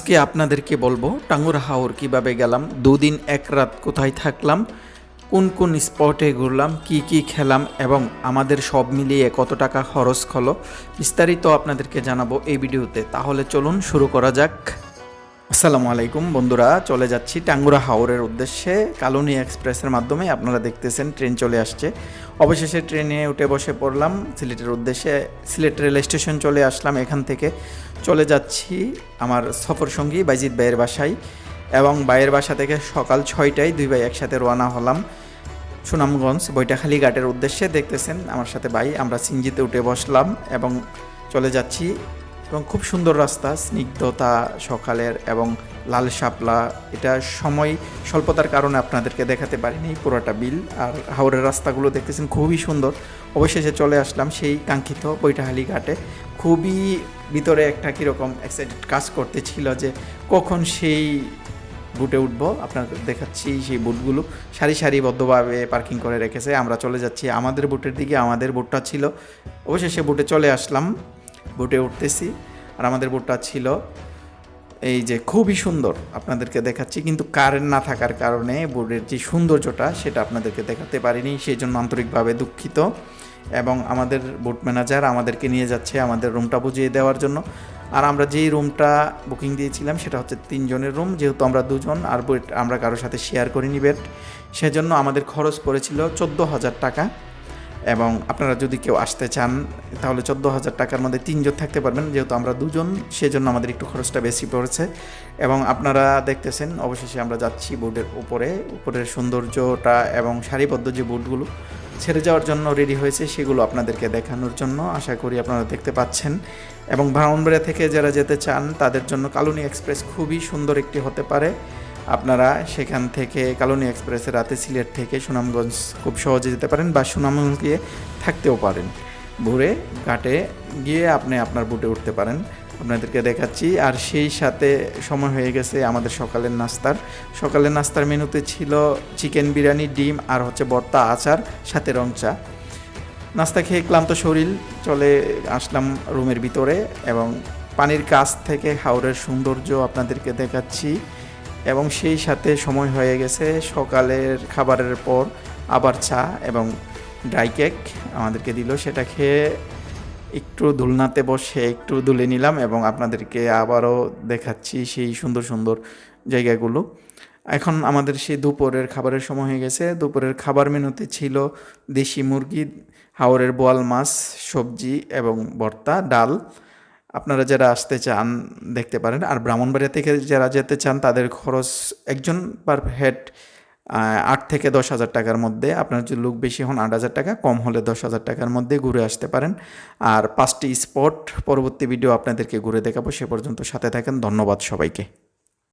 আজকে আপনাদেরকে বলব টাঙ্গুর হাওর কীভাবে গেলাম, দুদিন এক রাত কোথায় থাকলাম, কোন কোন স্পটে ঘুরলাম, কি কি খেলাম এবং আমাদের সব মিলিয়ে কত টাকা খরচ হলো, বিস্তারিত আপনাদেরকে জানাব এই ভিডিওতে। তাহলে চলুন শুরু করা যাক। আসসালামু আলাইকুম বন্ধুরা, চলে যাচ্ছি টাঙ্গুরা হাওরের উদ্দেশ্যে। কালুনি এক্সপ্রেসের মাধ্যমে আপনারা দেখতেছেন ট্রেন চলে আসছে। অবশেষে ট্রেনে উঠে বসে পড়লাম সিলেটের উদ্দেশ্যে। সিলেট রেল স্টেশন চলে আসলাম এখান থেকে। চলে যাচ্ছি আমার সফর সঙ্গী বাইজিৎ ভাইয়ের বাসায় এবং ভাইয়ের বাসা থেকে সকাল ছয়টায় দুই ভাই একসাথে রওনা হলাম সুনামগঞ্জ বৈটাখালী ঘাটের উদ্দেশ্যে। দেখতেছেন আমার সাথে ভাই, আমরা সিঞ্জিতে উঠে বসলাম এবং চলে যাচ্ছি এবং খুব সুন্দর রাস্তা, স্নিগ্ধতা, সকালের এবং লাল শাপলা। এটা সময় স্বল্পতার কারণে আপনাদেরকে দেখাতে পারিনি, পুরোটা বিল। আর হাওড়ের রাস্তাগুলো দেখতেছেন, খুবই সুন্দর। অবশেষে চলে আসলাম সেই কাঙ্ক্ষিত বৈটাহালি ঘাটে। খুবই ভিতরে একটা কীরকম এক্সাইটেড কাজ করতেছিল যে কখন সেই বুটে উঠবো। আপনাদের দেখাচ্ছি সেই বুটগুলো সারি সারিবদ্ধভাবে পার্কিং করে রেখেছে। আমরা চলে যাচ্ছি আমাদের বুটের দিকে, আমাদের বুটটা ছিল। অবশেষে বুটে চলে আসলাম। বুটে উঠতেছি। আর আমাদের বোটটা ছিল এই যে খুবই সুন্দর আপনাদেরকে দেখাচ্ছি, কিন্তু কারেন্ট না থাকার কারণে বোর্ডের যে সৌন্দর্যটা সেটা আপনাদেরকে দেখাতে পারিনি সেই জন্য আন্তরিকভাবে দুঃখিত। এবং আমাদের বোট ম্যানেজার আমাদেরকে নিয়ে যাচ্ছে আমাদের রুমটা বুঝিয়ে দেওয়ার জন্য। আর আমরা যেই রুমটা বুকিং দিয়েছিলাম সেটা হচ্ছে তিনজনের রুম, যেহেতু আমরা দুজন আর বেড আমরা কারোর সাথে শেয়ার করিনি বেড সেজন্য আমাদের খরচ পড়েছিল চোদ্দ হাজার টাকা। এবং আপনারা যদি কেউ আসতে চান, তাহলে চোদ্দ হাজার টাকার মধ্যে তিনজন থাকতে পারবেন, যেহেতু আমরা দুজন, সেজন্য আমাদের একটু খরচটা বেশি পড়েছে। এবং আপনারা দেখতেছেন, অবশেষে আমরা যাচ্ছি বোর্ডের উপরে, উপরের সৌন্দর্যটা এবং সারিবদ্ধ যে বোর্ডগুলো ছেড়ে যাওয়ার জন্য রেডি হয়েছে, সেগুলো আপনাদেরকে দেখানোর জন্য আশা করি আপনারা দেখতে পাচ্ছেন। এবং ব্রাউনবাড়িয়া থেকে যারা যেতে চান, তাদের জন্য কালুনি এক্সপ্রেস খুবই সুন্দর একটি হতে পারে। আপনারা সেখান থেকে কালনী এক্সপ্রেসে রাতে সিলেট থেকে সুনামগঞ্জ খুব সহজে যেতে পারেন বা সুনামগঞ্জ গিয়ে থাকতেও পারেন। ভোরে ঘাটে গিয়ে আপনি আপনার বুটে উঠতে পারেন। আপনাদেরকে দেখাচ্ছি, আর সেই সাথে সময় হয়ে গেছে আমাদের সকালের নাস্তার। সকালের নাস্তার মেনুতে ছিল চিকেন বিরিয়ানি, ডিম, আর হচ্ছে বর্তা আচার, সাথে রং চা। নাস্তা খেয়ে ক্লান্ত শরীর, চলে আসলাম রুমের ভিতরে এবং পানির কাছ থেকে হাওড়ের সৌন্দর্য আপনাদেরকে দেখাচ্ছি। এবং সেই সাথে সময় হয়ে গেছে সকালের খাবারের পর আবার চা এবং ড্রাই কেক আমাদেরকে দিল। সেটা খেয়ে একটু দুলনাতে বসে একটু দুলে নিলাম এবং আপনাদেরকে আবারও দেখাচ্ছি সেই সুন্দর সুন্দর জায়গাগুলো। এখন আমাদের সেই দুপুরের খাবারের সময় হয়ে গেছে। দুপুরের খাবার মেনুতে ছিল দেশি মুরগি হাওড়ের বোয়াল মাছ, সবজি এবং ভর্তা, ডাল। আপনারা যারা আসতে চান, দেখতে পারেন। আর ব্রাহ্মণবাড়িয়া থেকে যারা যেতে চান, তাদের খরচ একজন পার হেড আট থেকে দশ হাজার টাকার মধ্যে। আপনার যদি লোক বেশি হন, আট হাজার টাকা, কম হলে দশ হাজার টাকার মধ্যে ঘুরে আসতে পারেন। আর পাঁচটি স্পট পরবর্তী ভিডিও আপনাদেরকে ঘুরে দেখাবো, সে পর্যন্ত সাথে থাকেন। ধন্যবাদ সবাইকে।